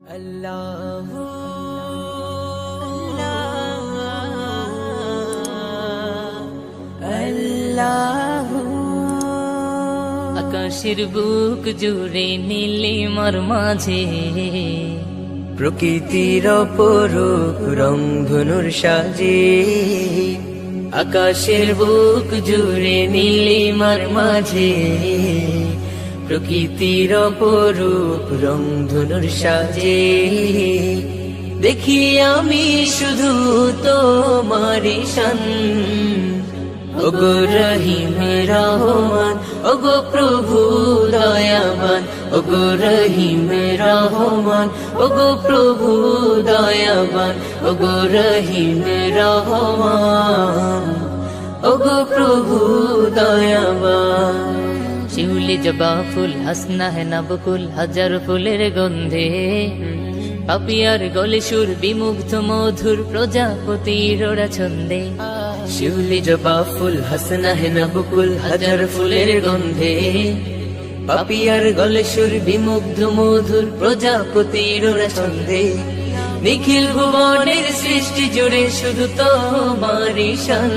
আল্লাহ আল্লাহ আকাশের বুক জুড়ে নীলিমার মাঝে। প্রকৃতির অপরূপ রংধনুর সাজে। আকাশের বুক জুড়ে নীলিমার মাঝে। প্রকৃতির অপরূপ রংধনুর সাজে। দেখি আমি শুধু তোমারি শান ওগো রহিমে রহমান, ওগো প্রভু দয়াবান, ওগো রহিমে রহমান, ওগো প্রভু দয়াবান, ওগো রহিমে রহমান, ওগো প্রভু দয়াবান। শিউলি জবা ফুল, হাসনা হে নবকুল হাজার ফুলের গন্ধে। পাপিয়ার গলে সুর, বিমুগ্ধ মধুর প্রজাপতির ওরা ছন্দে। শিউলি জবা ফুল, হাসনা হে নবকুল হাজার ফুলের গন্ধে। পাপিয়ার গলে সুর, বিমুগ্ধ মধুর প্রজাপতির ওরা ছন্দে। নিখিল ভুবনের সৃষ্টি জুড়ে শুধু তোমারই শান।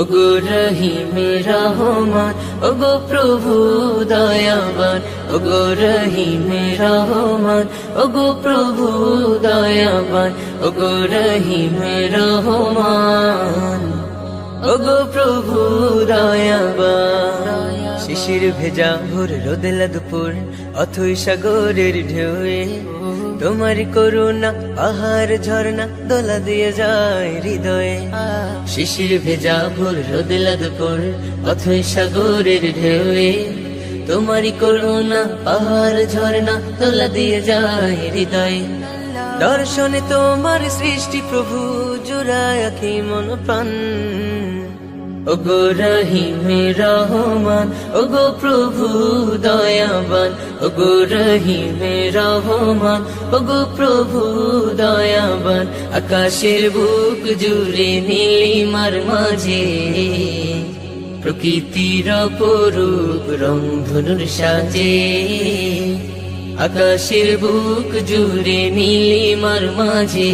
ওগো রহিমে রহমান, ওগো প্রভু দয়াবান, ওগো রহিমে রহমান, ওগো প্রভু দয়াবান, ওগো রহিমে রহমান, ওগো প্রভু দয়াবান। শিশির ভেজা ভোর রোদেলা দুপুর অথই সাগরের ঢেউয়ে তোমার করুণা, পাহাড়, ঝর্ণা, দোলা দিয়ে যায় হৃদয়ে। শিশির ভেজা ভোর রোদেলা দুপুর অথই সাগরের ঢেউয়ে। তোমারই করুণা, পাহাড়, ঝর্ণা, দোলা দিয়ে যায় হৃদয়ে। দর্শনে তোমার সৃষ্টি প্রভু, জুড়ায় কি মন প্রাণ। ওগো রহিমে রহমান, ওগো প্রভু দয়াবান, ওগো রহিমে রহমান, ওগো প্রভু দয়াবান, আকাশের বুক জুড়ে নীলিমার মাঝে। প্রকৃতির অপরূপ রংধনুর সাজে। আকাশের বুক জুড়ে নীলিমার মাঝে।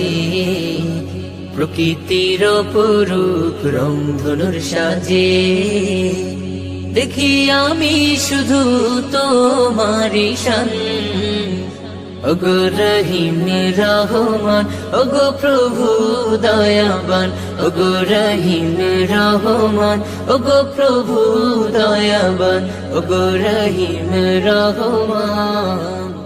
প্রকৃতির অপরূপ রংধনুর সাজে। দেখি আমি শুধু তোমারি শান। ওগো রহিমে রহমান, ওগো প্রভু দয়াবান, ওগো রহিমে রহমান, ওগো প্রভু দয়াবান, ওগো রহিমে রহমান।